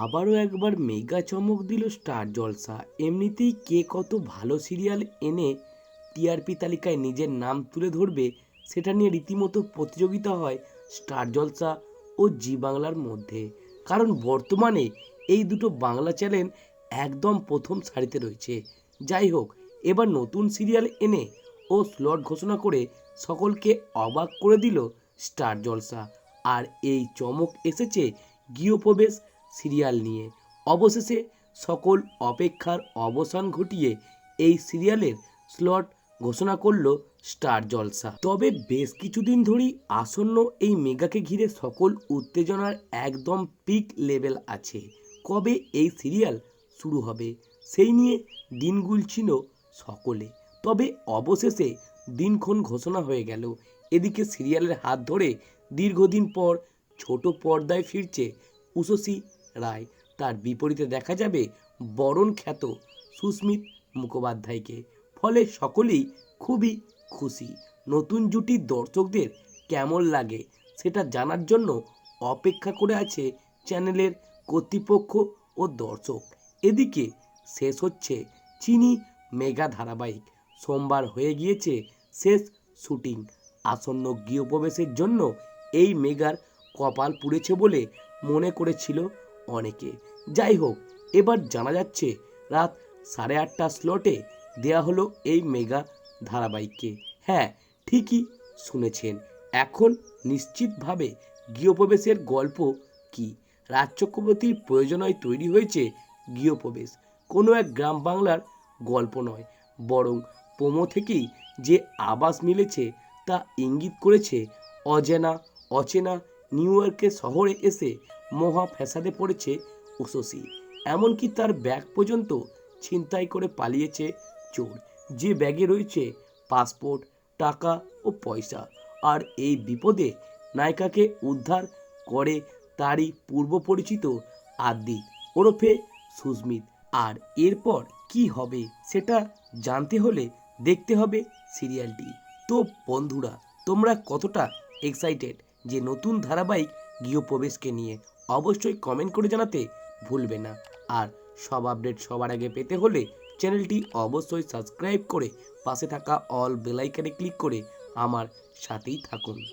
আবারও একবার মেগা চমক দিল স্টার জলসা। এমনিতেই কে কত ভালো সিরিয়াল এনে টিআরপি তালিকায় নিজের নাম তুলে ধরবে, সেটা নিয়ে রীতিমতো প্রতিযোগিতা হয় স্টার জলসা ও জি বাংলার মধ্যে। কারণ বর্তমানে এই দুটো বাংলা চ্যানেল একদম প্রথম সারিতে রয়েছে। যাই হোক, এবার নতুন সিরিয়াল এনে ও স্লট ঘোষণা করে সকলকে অবাক করে দিল স্টার জলসা। আর এই চমক এসেছে গৃহপ্রবেশ সিরিয়াল নিয়ে। অবশেষে সকল অপেক্ষার অবসান ঘটিয়ে এই সিরিয়ালের স্লট ঘোষণা করল স্টার জলসা। তবে বেশ কিছুদিন ধরেই আসন্ন এই মেগাকে ঘিরে সকল উত্তেজনার একদম পিক লেভেল আছে। কবে এই সিরিয়াল শুরু হবে, সেই নিয়ে দিন গুলছিল সকলে। তবে অবশেষে দিনক্ষণ ঘোষণা হয়ে গেল। এদিকে সিরিয়ালের হাত ধরে দীর্ঘদিন পর ছোট পর্দায় ফিরছে উষসী রায়। তার বিপরীতে দেখা যাবে বরণ খ্যাত সুস্মিত মুখোপাধ্যায়কে। ফলে সকলেই খুবই খুশি। নতুন জুটির দর্শকদের কেমন লাগে সেটা জানার জন্য অপেক্ষা করে আছে চ্যানেলের কর্তৃপক্ষ ও দর্শক। এদিকে শেষ হচ্ছে চিনি মেগা ধারাবাহিক। সোমবার হয়ে গিয়েছে শেষ শুটিং। আসন্ন গৃহপ্রবেশের জন্য এই মেগার কপাল পুড়েছে বলে মনে করেছিল অনেকে। যাই হোক, এবার জানা যাচ্ছে রাত সাড়ে আটটা স্লটে দেয়া হলো এই মেগা ধারাবাহিককে। হ্যাঁ ঠিকই শুনেছেন। এখন নিশ্চিতভাবে গৃহপ্রবেশের গল্প কি? রাজ চক্রবর্তীর প্রয়োজনায় তৈরি হয়েছে গৃহপ্রবেশ। কোনো এক গ্রাম বাংলার গল্প নয়, বরং পোমো থেকেই যে আবাস মিলেছে তা ইঙ্গিত করেছে অজেনা, অচেনা নিউ ইয়র্কের শহরে এসে মহা ফ্যাসাদে পড়েছে উশসী এমনকি তার ব্যাগ পর্যন্ত ছিনতাই করে পালিয়েছে চোর। যে ব্যাগে রয়েছে পাসপোর্ট, টাকা ও পয়সা। আর এই বিপদে নায়িকাকে উদ্ধার করে তারই পূর্ব পরিচিত আদি ওরফে সুস্মিত। আর এরপর কি হবে সেটা জানতে হলে দেখতে হবে সিরিয়ালটি। তো বন্ধুরা, তোমরা কতটা এক্সাইটেড যে নতুন ধারাবাহিক গৃহপ্রবেশকে নিয়ে অবশ্যই কমেন্ট করে জানাতে ভুলবে না। আর সব আপডেট সবার আগে পেতে হলে চ্যানেলটি অবশ্যই সাবস্ক্রাইব করে পাশে থাকা অল বেলাইকানে ক্লিক করে আমার সাথেই থাকুন।